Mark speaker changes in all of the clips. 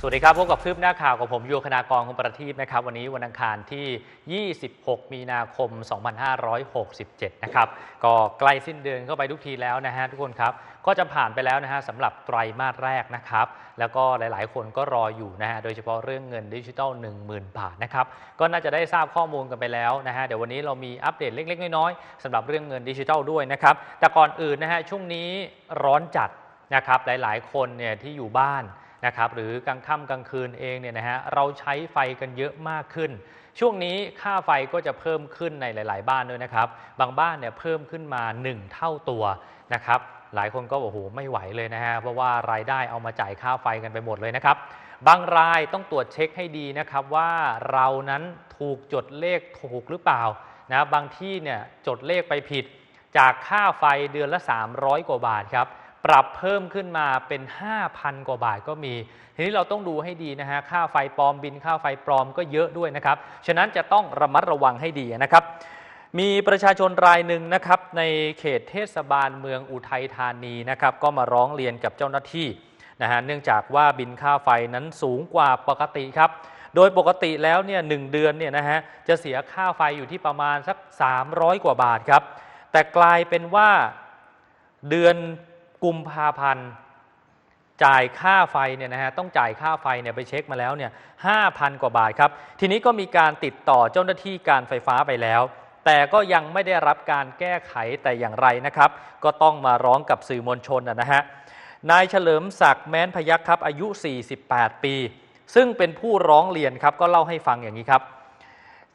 Speaker 1: สวัสดีครับพบกับคลิปหน้าข่าวกับผมโยคณากรคงประทีปนะครับ วันนี้วันอังคารที่ 26 มีนาคม 2567 นะครับก็ใกล้สิ้นเดือนเข้าไปทุกทีแล้วนะฮะทุกคนครับก็จะผ่านไปแล้วนะฮะสำหรับไตรมาสแรกนะครับ แล้วก็หลาย ๆ คนก็รออยู่นะฮะโดยเฉพาะเรื่องเงินดิจิทัล 10,000 บาทนะครับก็น่าจะได้ทราบข้อมูลกันไปแล้วนะฮะเดี๋ยววันนี้เรามีอัปเดตเล็ก ๆ น้อย ๆสำหรับเรื่องเงินดิจิทัลด้วยนะครับแต่ก่อนอื่นนะฮะช่วงนี้ร้อนจัดนะครับหลาย ๆ คนเนี่ยที่อยู่บ้าน นะครับหรือกลางค่ำกลางคืนเองเนี่ยนะฮะเราใช้ไฟกันเยอะมากขึ้น ช่วงนี้ค่าไฟก็จะเพิ่มขึ้นในหลาย ๆ บ้านด้วยนะครับ บางบ้านเนี่ยเพิ่มขึ้นมา 1 เท่าตัวนะครับหลายคนก็บอกโอ้โหไม่ไหวเลยนะฮะเพราะว่ารายได้เอามาจ่ายค่าไฟกันไปหมดเลยนะครับบางรายต้องตรวจเช็คให้ดีนะครับว่าเรานั้นถูกจดเลขถูกหรือเปล่านะบางที่เนี่ยจดเลขไปผิดจากค่าไฟเดือนละ 300 กว่าบาทครับ ปรับเพิ่มขึ้นมาเป็น 5,000 กว่าบาทก็มี ทีนี้เราต้องดูให้ดีนะฮะ ค่าไฟปลอมบินค่าไฟปลอมก็เยอะด้วยนะครับ ฉะนั้นจะต้องระมัดระวังให้ดีนะครับ มีประชาชนรายหนึ่งนะครับในเขตเทศบาลเมืองอุทัยธานีนะครับก็มาร้องเรียนกับเจ้าหน้าที่นะฮะเนื่องจากว่าบินค่าไฟนั้นสูงกว่าปกติครับ โดยปกติแล้วเนี่ยหเดือนเนี่ยนะฮะจะเสียค่าไฟอยู่ที่ประมาณสัก 300 กว่าบาทครับ แต่กลายเป็นว่าเดือน กุมภาพันธ์จ่ายค่าไฟเนี่ยนะฮะต้องจ่ายค่าไฟเนี่ยไปเช็คมาแล้วเนี่ยห้าพันกว่าบาทครับ ทีนี้ก็มีการติดต่อเจ้าหน้าที่การไฟฟ้าไปแล้ว แต่ก็ยังไม่ได้รับการแก้ไขแต่อย่างไรนะครับ ก็ต้องมาร้องกับสื่อมวลชนนะฮะนายเฉลิมศักดิ์แม้นพยักครับอายุ 48 ปี ซึ่งเป็นผู้ร้องเรียนครับก็เล่าให้ฟังอย่างนี้ครับ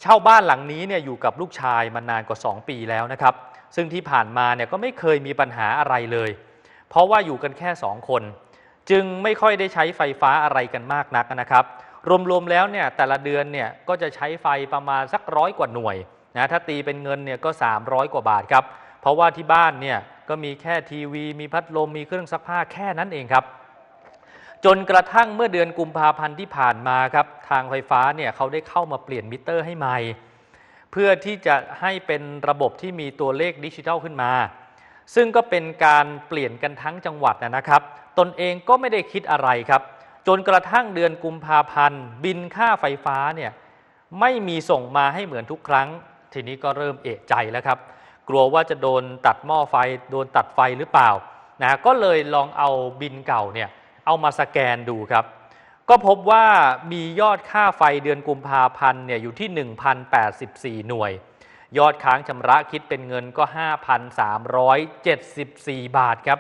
Speaker 1: เช่าบ้านหลังนี้เนี่ยอยู่กับลูกชายมานานกว่า 2 ปีแล้วนะครับ ซึ่งที่ผ่านมาเนี่ยก็ไม่เคยมีปัญหาอะไรเลย เพราะว่าอยู่กันแค่ 2 คน จึงไม่ค่อยได้ใช้ไฟฟ้าอะไรกันมากนักนะครับ รวมๆแล้วเนี่ยแต่ละเดือนเนี่ยก็จะใช้ไฟประมาณสักร้อยกว่าหน่วยนะถ้าตีเป็นเงินเนี่ยก็ 300 กว่าบาทครับ เพราะว่าที่บ้านเนี่ยก็มีแค่ทีวี มีพัดลมมีเครื่องซักผ้าแค่นั้นเองครับ จนกระทั่งเมื่อเดือนกุมภาพันธ์ที่ผ่านมาครับทางไฟฟ้าเนี่ยเขาได้เข้ามาเปลี่ยนมิเตอร์ให้ใหม่ เพื่อที่จะให้เป็นระบบที่มีตัวเลขดิจิทัลขึ้นมา ซึ่งก็เป็นการเปลี่ยนกันทั้งจังหวัดนะครับ ตนเองก็ไม่ได้คิดอะไรครับ จนกระทั่งเดือนกุมภาพันธ์ บินค่าไฟฟ้าเนี่ยไม่มีส่งมาให้เหมือนทุกครั้ง ทีนี้ก็เริ่มเอะใจแล้วครับ กลัวว่าจะโดนตัดหม้อไฟ โดนตัดไฟหรือเปล่านะก็เลยลองเอาบินเก่าเนี่ยเอามาสแกนดูครับ ก็พบว่ามียอดค่าไฟเดือนกุมภาพันธ์เนี่ยอยู่ที่ 1,084 หน่วย ยอดค้างชำระคิดเป็นเงินก็ 5,374 บาทครับ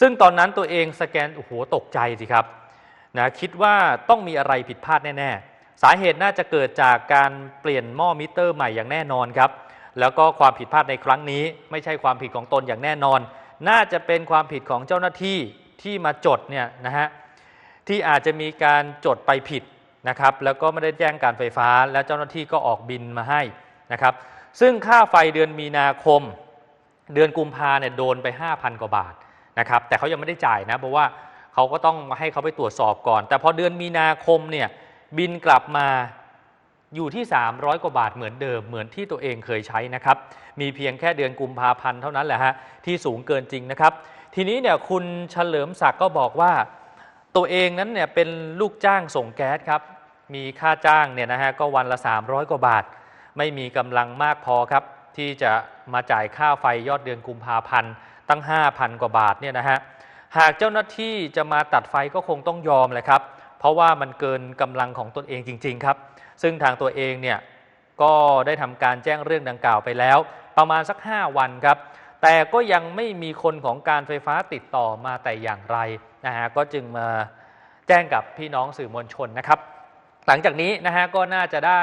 Speaker 1: ซึ่งตอนนั้นตัวเองสแกนโอ้โหตกใจสิครับนะคิดว่าต้องมีอะไรผิดพลาดแน่ ๆ สาเหตุน่าจะเกิดจากการเปลี่ยนหม้อมิเตอร์ใหม่อย่างแน่นอนครับ แล้วก็ความผิดพลาดในครั้งนี้ ไม่ใช่ความผิดของตนอย่างแน่นอน น่าจะเป็นความผิดของเจ้าหน้าที่ที่มาจดเนี่ยนะฮะที่อาจจะมีการจดไปผิดนะครับ แล้วก็ไม่ได้แจ้งการไฟฟ้า แล้วเจ้าหน้าที่ก็ออกบินมาให้นะครับ ซึ่งค่าไฟเดือนมีนาคม เดือนกุมภาเนี่ยโดนไป 5,000 กว่าบาทนะครับแต่เขายังไม่ได้จ่ายนะเพราะว่าเขาก็ต้องให้เขาไปตรวจสอบก่อน แต่พอเดือนมีนาคมเนี่ยบินกลับมาอยู่ที่ 300 กว่าบาทเหมือนเดิมเหมือนที่ตัวเองเคยใช้นะครับ มีเพียงแค่เดือนกุมภาพันธ์เท่านั้นแหละฮะที่สูงเกินจริงนะครับ ทีนี้เนี่ยคุณเฉลิมศักดิ์ก็บอกว่า ตัวเองนั้นเนี่ยเป็นลูกจ้างส่งแก๊สครับ มีค่าจ้างเนี่ยนะฮะก็วันละ 300 กว่าบาท ไม่มีกำลังมากพอครับ ที่จะมาจ่ายค่าไฟยอดเดือนกุมภาพันธ์ตั้ง 5,000 กว่าบาทเนี่ยนะฮะหากเจ้าหน้าที่จะมาตัดไฟก็คงต้องยอมแหละครับ เพราะว่ามันเกินกำลังของตนเองจริง ๆ ครับ ซึ่งทางตัวเองเนี่ยก็ได้ทำการแจ้งเรื่องดังกล่าวไปแล้ว ประมาณสัก 5 วันครับ แต่ก็ยังไม่มีคนของการไฟฟ้าติดต่อมาแต่อย่างไรนะฮะก็จึงมาแจ้งกับพี่น้องสื่อมวลชนนะครับ หลังจากนี้นะฮะก็น่าจะได้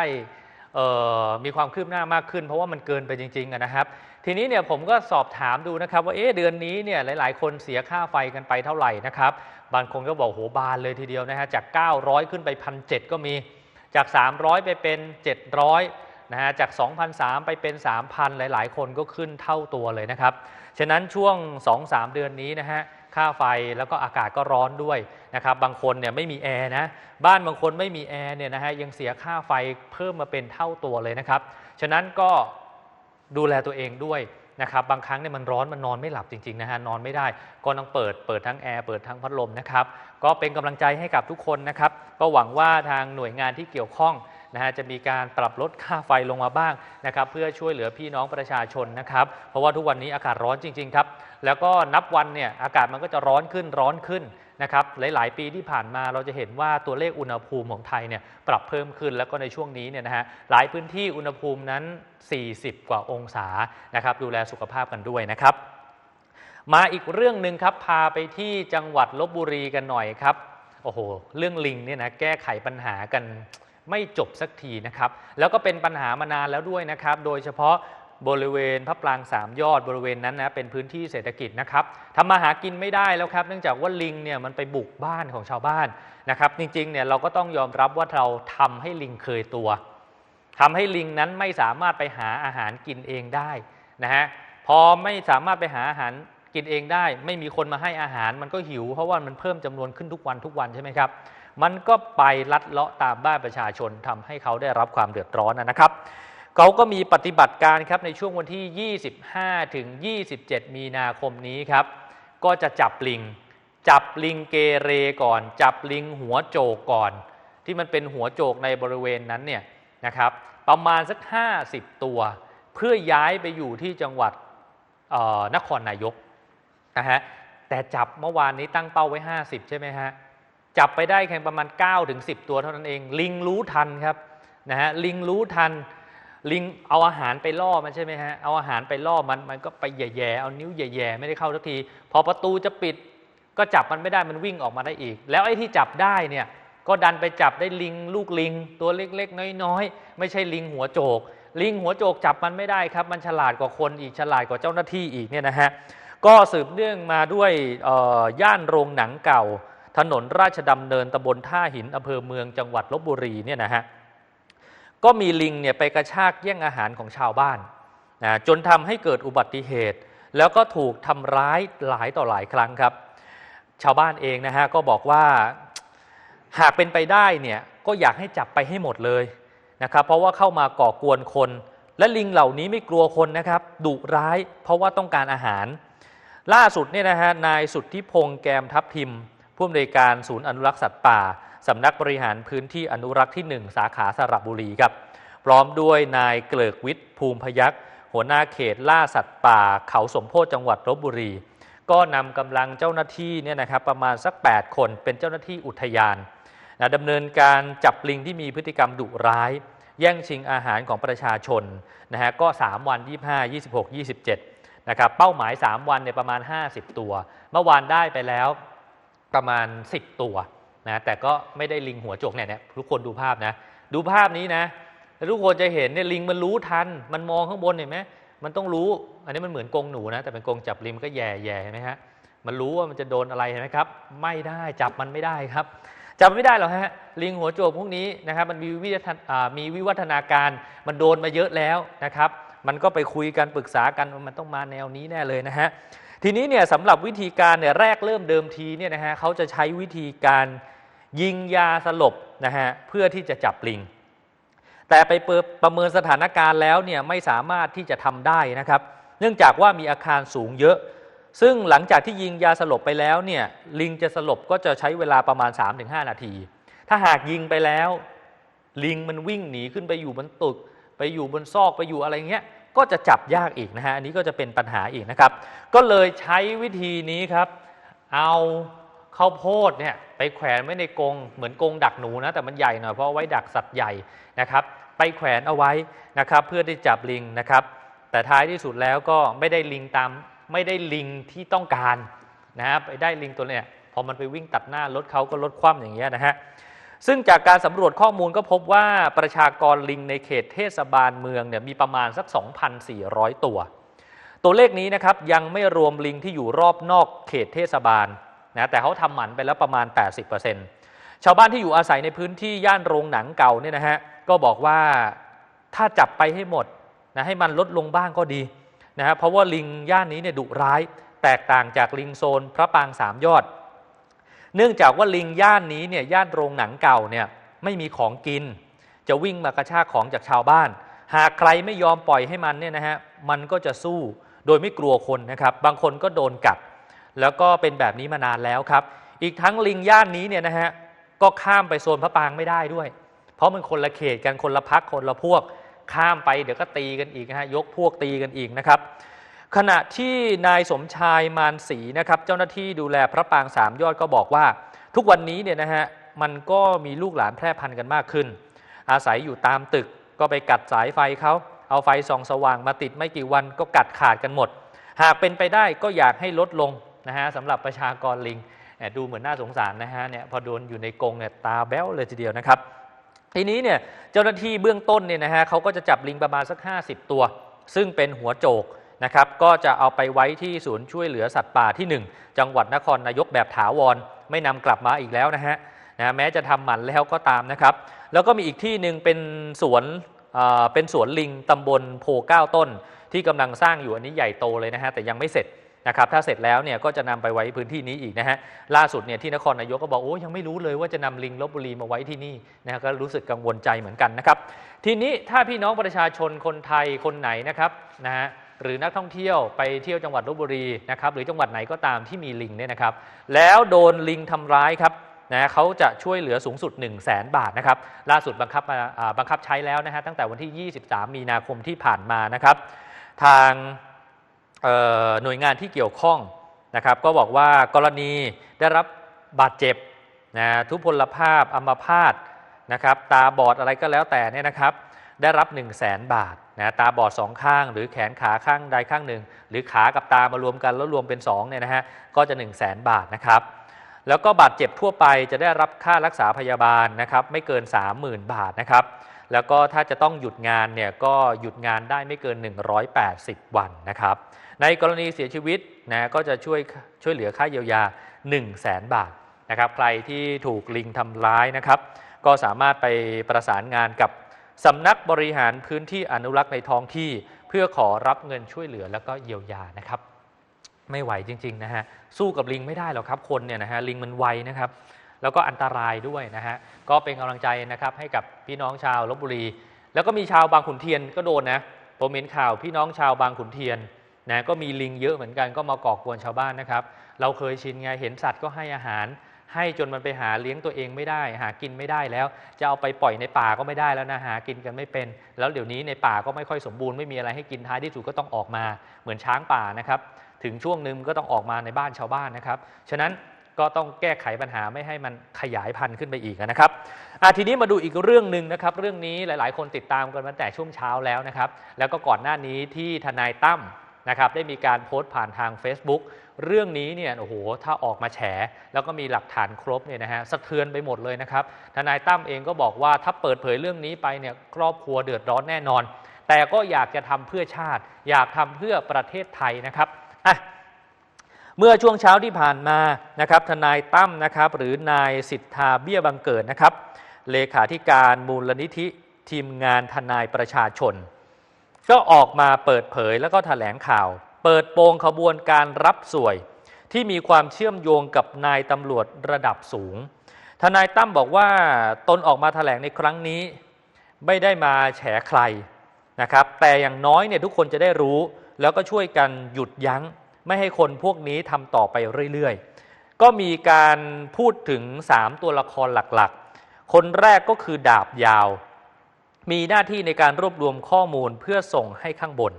Speaker 1: มีความคืบหน้ามากขึ้น เพราะว่ามันเกินไปจริงๆนะครับ ทีนี้เนี่ยผมก็สอบถามดูนะครับ ว่าเอ๊ะเดือนนี้เนี่ยหลาย ๆ คนเสียค่าไฟกันไปเท่าไหร่นะครับบางคนก็บอกโหบานเลยทีเดียวนะฮะจาก 900 ขึ้นไปพันเก็มีจาก 300 ไปเป็น 700นะฮะจาก 2,003 ไปเป็น 3,000 หลาย ๆ คนก็ขึ้นเท่าตัวเลยนะครับ ฉะนั้นช่วง 2-3 เดือนนี้นะฮะ ค่าไฟแล้วก็อากาศก็ร้อนด้วยนะครับบางคนเนี่ยไม่มีแอร์นะบ้านบางคนไม่มีแอร์เนี่ยนะฮะยังเสียค่าไฟเพิ่มมาเป็นเท่าตัวเลยนะครับฉะนั้นก็ดูแลตัวเองด้วยนะครับบางครั้งเนี่ยมันร้อนมันนอนไม่หลับจริงๆนะฮะนอนไม่ได้ ก็ต้องเปิดเปิดทั้งแอร์เปิดทั้งพัดลมนะครับก็เป็นกำลังใจให้กับทุกคนนะครับก็หวังว่าทางหน่วยงานที่เกี่ยวข้อง นะฮะจะมีการปรับลดค่าไฟลงมาบ้างนะครับเพื่อช่วยเหลือพี่น้องประชาชนนะครับเพราะว่าทุกวันนี้อากาศร้อนจริง ๆ ครับ แล้วก็นับวันเนี่ยอากาศมันก็จะร้อนขึ้นร้อนขึ้นนะครับหลาย ๆ ปีที่ผ่านมาเราจะเห็นว่าตัวเลขอุณหภูมิของไทยเนี่ยปรับเพิ่มขึ้นแล้วก็ในช่วงนี้เนี่ยนะฮะหลายพื้นที่อุณหภูมินั้น 40 กว่าองศานะครับดูแลสุขภาพกันด้วยนะครับ มาอีกเรื่องหนึ่งครับพาไปที่จังหวัดลบบุรีกันหน่อยครับโอ้โหเรื่องลิงเนี่ยนะแก้ไขปัญหากัน ไม่จบสักทีนะครับ แล้วก็เป็นปัญหามานานแล้วด้วยนะครับ โดยเฉพาะบริเวณพระปรางสามยอดบริเวณนั้นนะเป็นพื้นที่เศรษฐกิจนะครับทำมาหากินไม่ได้แล้วครับ เนื่องจากว่าลิงเนี่ยมันไปบุกบ้านของชาวบ้านนะครับ จริงๆเนี่ยเราก็ต้องยอมรับว่าเราทำให้ลิงเคยตัวทำให้ลิงนั้นไม่สามารถไปหาอาหารกินเองได้นะฮะพอไม่สามารถไปหาอาหารกินเองได้ ไม่มีคนมาให้อาหารมันก็หิว เพราะว่ามันเพิ่มจำนวนขึ้นทุกวันทุกวันใช่ไหมครับ มันก็ไปลัดเลาะตามบ้านประชาชนทำให้เขาได้รับความเดือดร้อนนะครับเขาก็มีปฏิบัติการครับในช่วงวันที่ 25 ถึง 27 มีนาคมนี้ครับ ก็จะจับลิง จับลิงเกเรก่อน จับลิงหัวโจกก่อน ที่มันเป็นหัวโจกในบริเวณนั้นเนี่ยนะครับ ประมาณสัก 50 ตัว เพื่อย้ายไปอยู่ที่จังหวัดนครนายกนะฮะแต่จับเมื่อวานนี้ตั้งเป้าไว้ 50 ใช่ไหมฮะ จับไปได้แค่ประมาณ9ถึง10ตัวเท่านั้นเอง ลิงรู้ทันครับนะฮะลิงรู้ทันลิงเอาอาหารไปล่อมันใช่ไหมฮะเอาอาหารไปล่อมันมันก็ไปแย่ๆเอานิ้วแย่ๆไม่ได้เข้าสักที พอประตูจะปิดก็จับมันไม่ได้มันวิ่งออกมาได้อีก แล้วไอ้ที่จับได้เนี่ยก็ดันไปจับได้ลิงลูกลิง ตัวเล็กๆ น้อยๆ ไม่ใช่ลิงหัวโจก ลิงหัวโจกจับมันไม่ได้ครับ มันฉลาดกว่าคนอีกฉลาดกว่าเจ้าหน้าที่อีกเนี่ยนะฮะก็สืบเนื่องมาด้วยย่านโรงหนังเก่า ถนนราชดำเนินตำบลท่าหินอำเภอเมืองจังหวัดลบบุรีเนี่ยนะฮะก็มีลิงเนี่ยไปกระชากแย่งอาหารของชาวบ้านนะจนทำให้เกิดอุบัติเหตุ แล้วก็ถูกทำร้ายหลายต่อหลายครั้งครับ ชาวบ้านเองนะฮะก็บอกว่าหากเป็นไปได้เนี่ยก็อยากให้จับไปให้หมดเลยนะครับ เพราะว่าเข้ามาก่อกวนคน และลิงเหล่านี้ไม่กลัวคนนะครับดุร้ายเพราะว่าต้องการอาหาร ล่าสุดเนี่ยนะฮะนายสุทธิพงษ์แกมทับทิม ผู้อำนวยการศูนย์อนุรักษ์สัตว์ป่าสำนักบริหารพื้นที่อนุรักษ์ที่ 1 สาขาสระบุรีครับ พร้อมด้วยนายเกลิกวิทย์ภูมิพยักษ์หัวหน้าเขตล่าสัตว์ป่า เขาสมโพธิจังหวัดลบบุรี ก็นำกำลังเจ้าหน้าที่เนี่ยนะครับประมาณสัก 8 คนเป็นเจ้าหน้าที่อุทยานนะดำเนินการจับลิงที่มีพฤติกรรมดุร้าย แย่งชิงอาหารของประชาชนนะฮะก็ 3 วัน 25 26 27นะครับเป้าหมาย 3 วันเนี่ยประมาณ 50 ตัว เมื่อวานได้ไปแล้ว ประมาณ 10 ตัวนะแต่ก็ไม่ได้ลิงหัวโจกเนี่ยทุกคนดูภาพนะ ดูภาพนี้นะทุกคนจะเห็นเนี่ยลิงมันรู้ทัน มันมองข้างบนเห็นไหมมันต้องรู้ อันนี้มันเหมือนกงหนูนะ แต่เป็นกงจับลิงก็แย่แย่เห็นไหมฮะมันรู้ว่ามันจะโดนอะไรเห็นไหมครับ ไม่ได้จับมันไม่ได้ครับ จับไม่ได้หรอกฮะลิงหัวโจกพวกนี้นะครับ มันมีวิมีวิวัฒนาการมันโดนมาเยอะแล้วนะครับ มันก็ไปคุยกันปรึกษากันมันต้องมาแนวนี้แน่เลยนะฮะ ทีนี้เนี่ยสำหรับวิธีการเนี่ยแรกเริ่มเดิมทีเนี่ยนะฮะเขาจะใช้วิธีการยิงยาสลบนะฮะเพื่อที่จะจับลิง แต่ไปประเมินสถานการณ์แล้วเนี่ยไม่สามารถที่จะทำได้นะครับ เนื่องจากว่ามีอาคารสูงเยอะ ซึ่งหลังจากที่ยิงยาสลบไปแล้วเนี่ยลิงจะสลบก็จะใช้เวลาประมาณ 3-5 นาที ถ้าหากยิงไปแล้ว ลิงมันวิ่งหนีขึ้นไปอยู่บนตึก ไปอยู่บนซอกไปอยู่อะไรเงี้ย ก็จะจับยากอีกนะฮะอันนี้ก็จะเป็นปัญหาอีกนะครับ ก็เลยใช้วิธีนี้ครับ เอาข้าวโพดเนี่ยไปแขวนไว้ในกรงเหมือนกรงดักหนูนะแต่มันใหญ่หน่อยเพราะไว้ดักสัตว์ใหญ่นะครับ ไปแขวนเอาไว้นะครับ เพื่อที่จับลิงนะครับ แต่ท้ายที่สุดแล้วก็ไม่ได้ลิงตามไม่ได้ลิงที่ต้องการนะครับไปได้ลิงตัวเนี้ยพอมันไปวิ่งตัดหน้ารถเขาก็ลดคว่ำอย่างเงี้ยนะฮะ ซึ่งจากการสำรวจข้อมูลก็พบว่าประชากรลิงในเขตเทศบาลเมืองเนี่ยมีประมาณสัก 2,400 ตัว ตัวเลขนี้นะครับยังไม่รวมลิงที่อยู่รอบนอกเขตเทศบาลนะแต่เขาทำหมันไปแล้วประมาณ 80%ชาวบ้านที่อยู่อาศัยในพื้นที่ย่านโรงหนังเก่าเนี่ยนะฮะก็บอกว่าถ้าจับไปให้หมดนะให้มันลดลงบ้างก็ดีนะฮะเพราะว่าลิงย่านนี้เนี่ยดุร้าย แตกต่างจากลิงโซนพระปางสามยอด เนื่องจากว่าลิงย่านนี้เนี่ยย่านโรงหนังเก่าเนี่ยไม่มีของกิน จะวิ่งมากระชากของจากชาวบ้าน หากใครไม่ยอมปล่อยให้มันเนี่ยนะฮะมันก็จะสู้โดยไม่กลัวคนนะครับ บางคนก็โดนกัด แล้วก็เป็นแบบนี้มานานแล้วครับ อีกทั้งลิงย่านนี้เนี่ยนะฮะก็ข้ามไปโซนพระปางไม่ได้ด้วย เพราะมันคนละเขตกันคนละพักคนละพวก ข้ามไปเดี๋ยวก็ตีกันอีกนะฮะยกพวกตีกันอีกนะครับ ขณะที่นายสมชายมารศรีนะครับเจ้าหน้าที่ดูแลพระปางสามยอดก็บอกว่า ทุกวันนี้เนี่ยนะฮะมันก็มีลูกหลานแพร่พันธุ์กันมากขึ้น อาศัยอยู่ตามตึกก็ไปกัดสายไฟเขาเอาไฟส่องสว่างมาติดไม่กี่วันก็กัดขาดกันหมด หากเป็นไปได้ก็อยากให้ลดลงนะฮะสำหรับประชากรลิงดูเหมือนน่าสงสารนะฮะเนี่ยพอโดนอยู่ในกรงเนี่ยตาแบ้วเลยทีเดียวนะครับ ทีนี้เนี่ยเจ้าหน้าที่เบื้องต้นเนี่ยนะฮะเขาก็จะจับลิงประมาณสัก 50 ตัว ซึ่งเป็นหัวโจก นะครับก็จะเอาไปไว้ที่ศูนย์ช่วยเหลือสัตว์ป่าที่ 1 จังหวัดนครนายกแบบถาวร ไม่นำกลับมาอีกแล้วนะฮะนะแม้จะทำหมันแล้วก็ตามนะครับ แล้วก็มีอีกที่หนึ่งเป็นสวนเเป็นสวนลิงตำบลโพเก้าต้น ที่กำลังสร้างอยู่อันนี้ใหญ่โตเลยนะฮะแต่ยังไม่เสร็จนะครับถ้าเสร็จแล้วเนี่ยก็จะนำไปไว้พื้นที่นี้อีกนะฮะล่าสุดเนี่ยที่นครนายกก็บอกโอ้ยังไม่รู้เลยว่าจะนำลิงลบบุรีมาไว้ที่นี่นะฮะก็รู้สึกกังวลใจเหมือนกันนะครับ ทีนี้ถ้าพี่น้องประชาชนคนไทยคนไหนนะครับนะฮะ หรือนักท่องเที่ยวไปเที่ยวจังหวัดลบบุรีนะครับหรือจังหวัดไหนก็ตามที่มีลิงเนี่ยนะครับ แล้วโดนลิงทำร้ายครับนะเขาจะช่วยเหลือสูงสุด 1 0 0 0 0แบาทนะครับล่าสุดบังคับบังคับใช้แล้วนะฮะตั้งแต่วันที่ 23 มีนาคมที่ผ่านมานะครับ ทางหน่วยงานที่เกี่ยวข้องนะครับ ก็บอกว่ากรณีได้รับบาดเจ็บนะทุพพลภาพอัมพาตนะครับ ตาบอดอะไรก็แล้วแต่เนี่ยนะครับ ได้รับ 1 0 0 0 0แบาทนะตาบอดสองข้าง หรือแขนขาข้างใดข้างหนึ่ง หรือขากับตามารวมกันแล้วรวมเป็น2เนี่ยนะฮะก็จะ 1 0 0 0 0แบาทนะครับแล้วก็บาดเจ็บทั่วไปจะได้รับค่ารักษาพยาบาลนะครับไม่เกิน 30,000 บาทนะครับแล้วก็ถ้าจะต้องหยุดงานเนี่ยก็หยุดงานได้ไม่เกิน 180 วันนะครับในกรณีเสียชีวิตนะก็จะช่วยช่วยเหลือค่าเยียวยา 1 0 0 0 0แบาทนะครับใครที่ถูกลิงทำร้ายนะครับก็สามารถไปประสานงานกับ สำนักบริหารพื้นที่อนุรักษ์ในท้องที่ เพื่อขอรับเงินช่วยเหลือแล้วก็เยียวยานะครับ ไม่ไหวจริงๆนะฮะสู้กับลิงไม่ได้หรอกครับคนเนี่ยนะฮะลิงมันไวนะครับ แล้วก็อันตรายด้วยนะฮะก็เป็นกำลังใจนะครับให้กับพี่น้องชาวลบบุรี แล้วก็มีชาวบางขุนเทียนก็โดนนะผมเห็นข่าวพี่น้องชาวบางขุนเทียนนะก็มีลิงเยอะเหมือนกันก็มาก่อกวนชาวบ้านนะครับ เราเคยชินไงเห็นสัตว์ก็ให้อาหาร ให้จนมันไปหาเลี้ยงตัวเองไม่ได้ หากินไม่ได้แล้ว จะเอาไปปล่อยในป่าก็ไม่ได้แล้วนะหากินกันไม่เป็น แล้วเดี๋ยวนี้ในป่าก็ไม่ค่อยสมบูรณ์ไม่มีอะไรให้กินท้ายที่สุดก็ต้องออกมาเหมือนช้างป่านะครับ ถึงช่วงหนึ่งก็ต้องออกมาในบ้านชาวบ้านนะครับฉะนั้นก็ต้องแก้ไขปัญหาไม่ให้มันขยายพันธุ์ขึ้นไปอีกนะครับทีนี้มาดูอีกเรื่องหนึ่งนะครับ เรื่องนี้หลาย ๆ คนติดตามกันมาแต่ช่วงเช้าแล้วนะครับ แล้วก็ก่อนหน้านี้ที่ทนายตั้มนะครับได้มีการโพสต์ผ่านทาง Facebook เรื่องนี้เนี่ยโอ้โหถ้าออกมาแฉ แล้วก็มีหลักฐานครบเนี่ยนะฮะสะเทือนไปหมดเลยนะครับทนายตั้มเองก็บอกว่าถ้าเปิดเผยเรื่องนี้ไปเนี่ยครอบครัวเดือดร้อนแน่นอน แต่ก็อยากจะทำเพื่อชาติ อยากทำเพื่อประเทศไทยนะครับอะเมื่อช่วงเช้าที่ผ่านมานะครับทนายตั้มนะครับหรือนายสิทธาเบี้ยบังเกิดนะครับ เลขาธิการมูลนิธิทีมงานทนายประชาชน ก็ออกมาเปิดเผยแล้วก็แถลงข่าว เปิดโปงขบวนการรับสวย ที่มีความเชื่อมโยงกับนายตำรวจระดับสูง ทนายตั้มบอกว่าตนออกมาแถลงในครั้งนี้ ไม่ได้มาแฉใครนะครับ แต่อย่างน้อยเนี่ยทุกคนจะได้รู้ แล้วก็ช่วยกันหยุดยั้ง ไม่ให้คนพวกนี้ทำต่อไปเรื่อยๆ ก็มีการพูดถึง 3 ตัวละครหลักๆ คนแรกก็คือดาบยาว มีหน้าที่ในการรวบรวมข้อมูลเพื่อส่งให้ข้างบน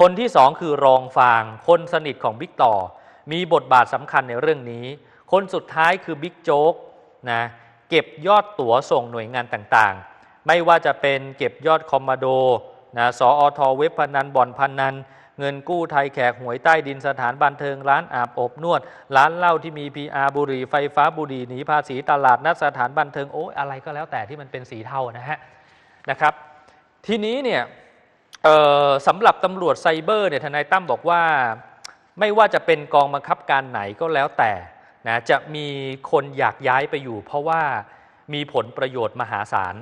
Speaker 1: คนที่สองคือรองฟาง คนสนิทของบิ๊กต่อ มีบทบาทสำคัญในเรื่องนี้ คนสุดท้ายคือบิ๊กโจ๊กนะเก็บยอดตั๋วส่งหน่วยงานต่างๆ ไม่ว่าจะเป็นเก็บยอดคอมมาโดนะสออทเว็บพนันบ่อนพนัน เงินกู้ไทยแขกหวยใต้ดินสถานบันเทิงร้านอาบอบนวด ร้านเหล้าที่มี PR บุหรี่ไฟฟ้าบุหรี่หนีภาษีตลาดนัดสถานบันเทิงโอ้ยอะไรก็แล้วแต่ที่มันเป็นสีเทานะฮะนะครับ ทีนี้เนี่ย สำหรับตำรวจไซเบอร์เนี่ยทนายตั้มบอกว่าไม่ว่าจะเป็นกองบังคับการไหนก็แล้วแต่นะจะมีคนอยากย้ายไปอยู่ เพราะว่ามีผลประโยชน์มหาศาล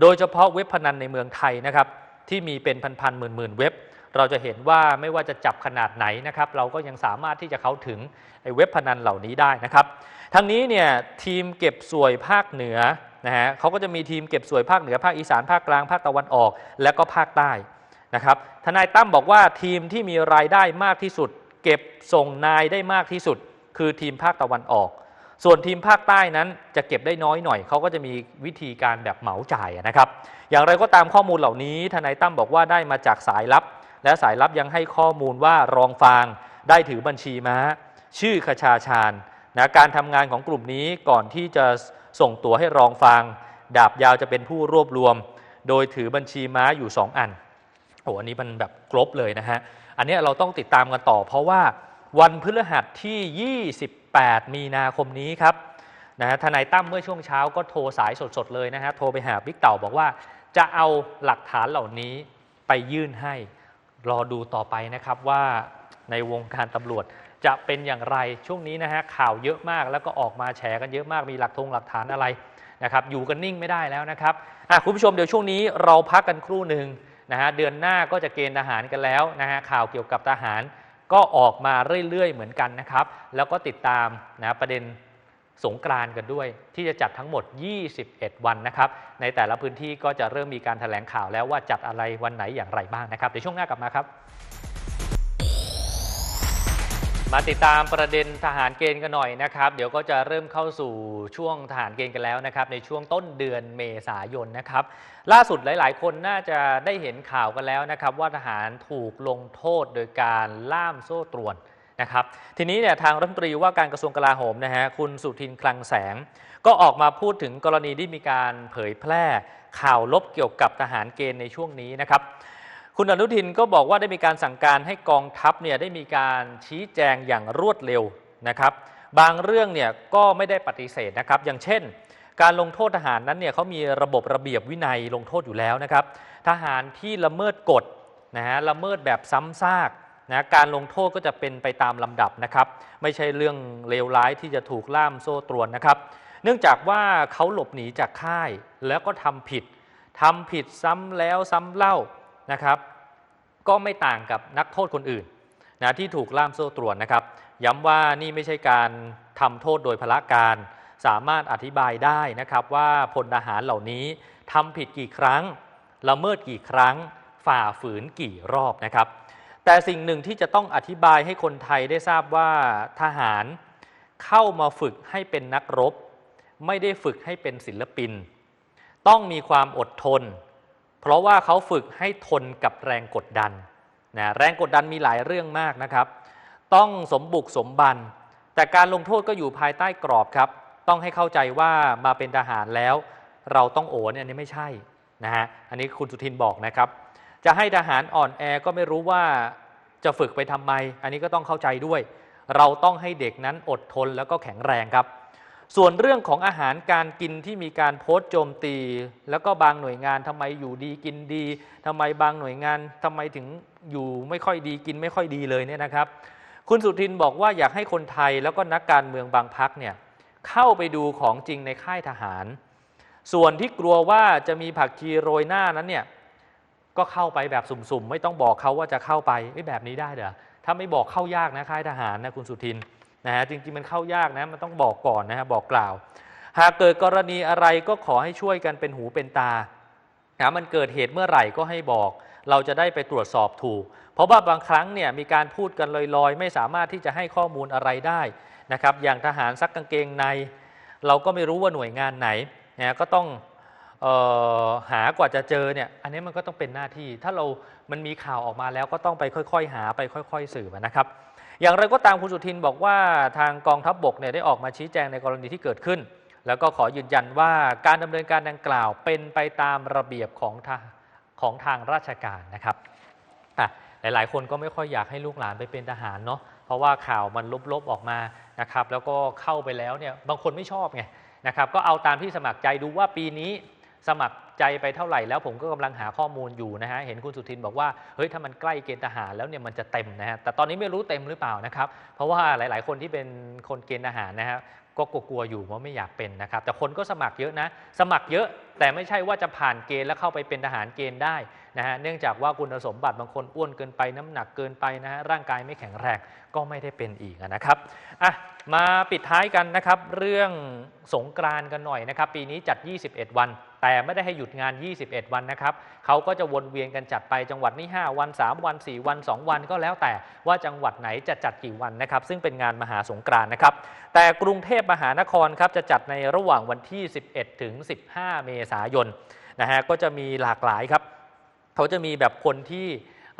Speaker 1: โดยเฉพาะเว็บพนันในเมืองไทยนะครับ ที่มีเป็นพันๆหมื่นๆเว็บ เราจะเห็นว่าไม่ว่าจะจับขนาดไหนนะครับ เราก็ยังสามารถที่จะเข้าถึงไอ้เว็บพนันเหล่านี้ได้นะครับ ทั้งนี้เนี่ยทีมเก็บสวยภาคเหนือนะฮะเขาก็จะมีทีมเก็บสวยภาคเหนือภาคอีสานภาคกลางภาคตะวันออก และก็ภาคใต้ นะครับทนายตั้มบอกว่าทีมที่มีรายได้มากที่สุด เก็บส่งนายได้มากที่สุด คือทีมภาคตะวันออก ส่วนทีมภาคใต้นั้นจะเก็บได้น้อยหน่อยเขาก็จะมีวิธีการแบบเหมาจ่ายนะครับ อย่างไรก็ตามข้อมูลเหล่านี้ ทนายตั้มบอกว่าได้มาจากสายลับ และสายลับยังให้ข้อมูลว่ารองฟางได้ถือบัญชีม้า ชื่อคชาชาญนะการทำงานของกลุ่มนี้ก่อนที่จะส่งตัวให้รองฟาง ดาบยาวจะเป็นผู้รวบรวม โดยถือบัญชีม้าอยู่ 2 อัน โอ้อันนี้มันแบบครบเลยนะฮะ อันนี้เราต้องติดตามกันต่อ เพราะว่าวันพฤหัสที่ 28 มีนาคมนี้ครับนะฮะทนายตั้มเมื่อช่วงเช้าก็โทรสายสดๆเลยนะฮะ โทรไปหาบิ๊กเต่าบอกว่าจะเอาหลักฐานเหล่านี้ไปยื่นให้ รอดูต่อไปนะครับว่าในวงการตำรวจจะเป็นอย่างไรช่วงนี้นะฮะข่าวเยอะมากแล้วก็ออกมาแฉกันเยอะมากมีหลักทงหลักฐานอะไรนะครับอยู่กันนิ่งไม่ได้แล้วนะครับคุณผู้ชมเดี๋ยวช่วงนี้เราพักกันครู่หนึ่ง นะฮะเดือนหน้าก็จะเกณฑ์ทหารกันแล้วนะฮะข่าวเกี่ยวกับทหารก็ออกมาเรื่อยๆเหมือนกันนะครับ แล้วก็ติดตามนะประเด็นสงกรานกันด้วย ที่จะจัดทั้งหมด 21 วันนะครับ ในแต่ละพื้นที่ก็จะเริ่มมีการถแถลงข่าวแล้วว่าจัดอะไรวันไหนอย่างไรบ้างนะครับเดี๋ยวช่วงหน้ากลับมาครับ มาติดตามประเด็นทหารเกณฑ์กันหน่อยนะครับ เดี๋ยวก็จะเริ่มเข้าสู่ช่วงทหารเกณฑ์กันแล้วนะครับ ในช่วงต้นเดือนเมษายนนะครับ ล่าสุดหลาย ๆ คนน่าจะได้เห็นข่าวกันแล้วนะครับ ว่าทหารถูกลงโทษโดยการล่ามโซ่ตรวนนะครับ ทีนี้เนี่ยทางรัฐมนตรีว่าการกระทรวงกลาโหมนะฮะคุณสุทินคลังแสง ก็ออกมาพูดถึงกรณีที่มีการเผยแพร่ข่าวลบเกี่ยวกับทหารเกณฑ์ในช่วงนี้นะครับ คุณอนุทินก็บอกว่าได้มีการสั่งการให้กองทัพเนี่ยได้มีการชี้แจงอย่างรวดเร็วนะครับ บางเรื่องเนี่ยก็ไม่ได้ปฏิเสธนะครับ อย่างเช่น การลงโทษทหารนั้นเนี่ยเขามีระบบระเบียบวินัยลงโทษอยู่แล้วนะครับ ทหารที่ละเมิดกฎนะฮะละเมิดแบบซ้ำซากนะการลงโทษก็จะเป็นไปตามลำดับนะครับ ไม่ใช่เรื่องเลวร้ายที่จะถูกล่ามโซ่ตรวนนะครับ เนื่องจากว่าเขาหลบหนีจากค่ายแล้วก็ทำผิดทำผิดซ้ำแล้วซ้ำเล่านะครับ ก็ไม่ต่างกับนักโทษคนอื่นนะที่ถูกล่ามโซ่ตรวนนะครับ ย้ำว่านี่ไม่ใช่การทำโทษโดยพละการ สามารถอธิบายได้นะครับว่าพลทหารเหล่านี้ทำผิดกี่ครั้ง ละเมิดกี่ครั้ง ฝ่าฝืนกี่รอบนะครับ แต่สิ่งหนึ่งที่จะต้องอธิบายให้คนไทยได้ทราบว่าทหารเข้ามาฝึกให้เป็นนักรบ ไม่ได้ฝึกให้เป็นศิลปิน ต้องมีความอดทน เพราะว่าเขาฝึกให้ทนกับแรงกดดันนะแรงกดดันมีหลายเรื่องมากนะครับ ต้องสมบุกสมบัน แต่การลงโทษก็อยู่ภายใต้กรอบครับ ต้องให้เข้าใจว่ามาเป็นทหารแล้ว เราต้องโอนี่อันนี้ไม่ใช่นะฮะอันนี้คุณสุทินบอกนะครับ จะให้ทหารอ่อนแอก็ไม่รู้ว่าจะฝึกไปทำไม อันนี้ก็ต้องเข้าใจด้วย เราต้องให้เด็กนั้นอดทนแล้วก็แข็งแรงครับ ส่วนเรื่องของอาหารการกินที่มีการโพสต์โจมตี แล้วก็บางหน่วยงานทำไมอยู่ดีกินดีทำไมบางหน่วยงานทำไมถึงอยู่ไม่ค่อยดีกินไม่ค่อยดีเลยเนี่ยนะครับ คุณสุทินบอกว่าอยากให้คนไทยแล้วก็นักการเมืองบางพักเนี่ยเข้าไปดูของจริงในค่ายทหาร ส่วนที่กลัวว่าจะมีผักชีโรยหน้านั้นเนี่ยก็เข้าไปแบบสุ่มๆ ไม่ต้องบอกเขาว่าจะเข้าไปเอ้ยแบบนี้ได้เหรอถ้าไม่บอกเข้ายากนะค่ายทหารนะคุณสุทิน นะฮะจริงๆมันเข้ายากนะมันต้องบอกก่อนนะฮะบอกกล่าว หากเกิดกรณีอะไรก็ขอให้ช่วยกันเป็นหูเป็นตานะมันเกิดเหตุเมื่อไหร่ก็ให้บอก เราจะได้ไปตรวจสอบถูก เพราะว่าบางครั้งเนี่ยมีการพูดกันลอยๆ ไม่สามารถที่จะให้ข้อมูลอะไรได้นะครับอย่างทหารซักกางเกงใน เราก็ไม่รู้ว่าหน่วยงานไหนนะก็ต้องออหากว่าจะเจอเนี่ยอันนี้มันก็ต้องเป็นหน้าที่ ถ้าเรามันมีข่าวออกมาแล้วก็ต้องไปค่อย ๆ หาไปค่อย ๆ สืบนะครับ อย่างไรก็ตามคุณสุทินบอกว่าทางกองทัพบบกเนี่ยได้ออกมาชี้แจงในกรณีที่เกิดขึ้น แล้วก็ขอยืนยันว่าการดำเนินการดังกล่าวเป็นไปตามระเบียบของทางของทางราชการนะครับอะหลาย ๆ คนก็ไม่ค่อยอยากให้ลูกหลานไปเป็นทหารเนาะเพราะว่าข่าวมันลบๆออกมานะครับแล้วก็เข้าไปแล้วเนี่ยบางคนไม่ชอบไงนะครับก็เอาตามที่สมัครใจดูว่าปีนี้ สมัครใจไปเท่าไหร่แล้วผมก็กำลังหาข้อมูลอยู่นะฮะเห็นคุณสุทินบอกว่าเฮ้ยถ้ามันใกล้เกณฑ์ทหารแล้วเนี่ยมันจะเต็มนะฮะแต่ตอนนี้ไม่รู้เต็มหรือเปล่านะครับ เพราะว่าหลาย ๆ คนที่เป็นคนเกณฑ์ทหารนะฮะก็กลัวๆอยู่ว่าไม่อยากเป็นนะครับ แต่คนก็สมัครเยอะนะ สมัครเยอะแต่ไม่ใช่ว่าจะผ่านเกณฑ์แล้วเข้าไปเป็นทหารเกณฑ์ได้นะฮะเนื่องจากว่าคุณสมบัติบางคนอ้วนเกินไปน้ำหนักเกินไปนะฮะร่างกายไม่แข็งแรงก็ไม่ได้เป็นอีกนะครับอะมาปิดท้ายกันนะครับ เรื่องสงกรานกันหน่อยนะครับ ปีนี้จัด 21 วัน แต่ไม่ได้ให้หยุดงาน 21 วันนะครับเขาก็จะวนเวียนกันจัดไปจังหวัดนี้ 5 วัน 3 วัน 4 วัน 2 วันก็แล้วแต่ว่าจังหวัดไหนจะจัดกี่วันนะครับซึ่งเป็นงานมหาสงกรานนะครับ แต่กรุงเทพมหานครครับจะจัดในระหว่างวันที่ 11 ถึง 15 เมษายนนะฮะก็จะมีหลากหลายครับเขาจะมีแบบคนที่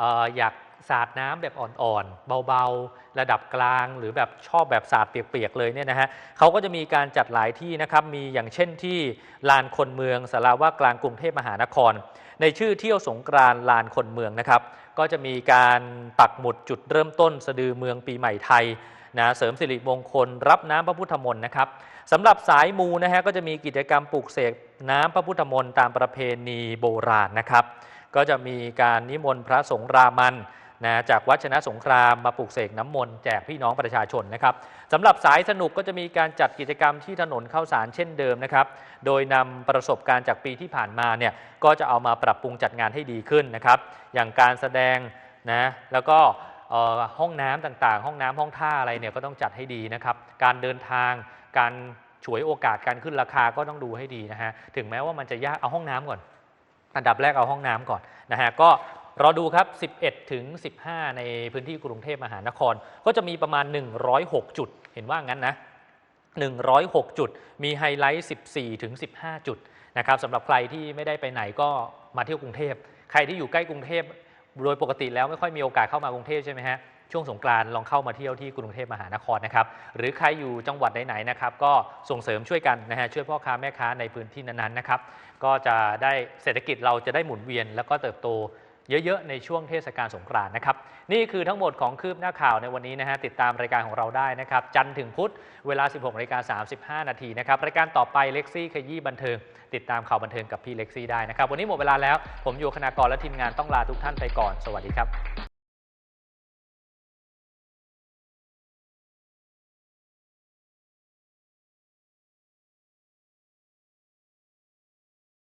Speaker 1: อออยาก สาดน้ำแบบอ่อนๆ เบาๆ ระดับกลางหรือแบบชอบแบบสาดเปียกๆเลยเนี่ยนะฮะเขาก็จะมีการจัดหลายที่นะครับมีอย่างเช่นที่ลานคนเมืองสาราว่ากลางกรุงเทพมหานคร ในชื่อเที่ยวสงกรานลานคนเมืองนะครับ ก็จะมีการปักหมุดจุดเริ่มต้นสะดือเมืองปีใหม่ไทยนะเสริมสิริมงคล รับน้ำพระพุทธมนต์นะครับสำหรับสายมูนะฮะก็จะมีกิจกรรมปลูกเสกน้ำพระพุทธมนต์ตามประเพณีโบราณนะครับ ก็จะมีการนิมนต์พระสงฆ์รามัน นะจากวัดชนะสงครามมาปลูกเสกน้ำมนต์แจกพี่น้องประชาชนนะครับสำหรับสายสนุกก็จะมีการจัดกิจกรรมที่ถนนเข้าสารเช่นเดิมนะครับ โดยนำประสบการณ์จากปีที่ผ่านมาเนี่ยก็จะเอามาปรับปรุงจัดงานให้ดีขึ้นนะครับ อย่างการแสดงนะแล้วก็ห้องน้ำต่างๆ ห้องน้ำห้องท่าอะไรเนี่ยก็ต้องจัดให้ดีนะครับ การเดินทาง การฉวยโอกาสการขึ้นราคาก็ต้องดูให้ดีนะฮะ ถึงแม้ว่ามันจะยาก เอาห้องน้ำก่อน อันดับแรกเอาห้องน้ำก่อนนะฮะ ก็ รอดูครับ 11 ถึง 15 ในพื้นที่กรุงเทพมหานคร ก็จะมีประมาณ 106 จุด เห็นว่างั้นนะ 106 จุด มีไฮไลท์ 14 ถึง 15 จุดนะครับสำหรับใครที่ไม่ได้ไปไหนก็มาเที่ยวกรุงเทพ ใครที่อยู่ใกล้กรุงเทพ โดยปกติแล้วไม่ค่อยมีโอกาสเข้ามากรุงเทพใช่ไหมฮะ ช่วงสงกรานต์ลองเข้ามาเที่ยวที่กรุงเทพมหานครนะครับ หรือใครอยู่จังหวัดไหนๆนะครับ ก็ส่งเสริมช่วยกันนะฮะ ช่วยพ่อค้าแม่ค้าในพื้นที่นั้นๆนะครับ ก็จะได้เศรษฐกิจเราจะได้หมุนเวียนแล้วก็เติบโต เยอะๆ ในช่วงเทศกาลสงกรานต์นะครับ นี่คือทั้งหมดของคืบหน้าข่าวในวันนี้นะฮะติดตามรายการของเราได้นะครับ จันทร์ถึงพุธเวลา 16นาฬิกา35 นาทีนะครับ รายการต่อไปเล็กซี่ขยี้บันเทิง ติดตามข่าวบันเทิงกับพี่เล็กซี่ได้นะครับ วันนี้หมดเวลาแล้วผมอยู่คณากรและทีมงานต้องลาทุกท่านไปก่อน สวัสดีครับ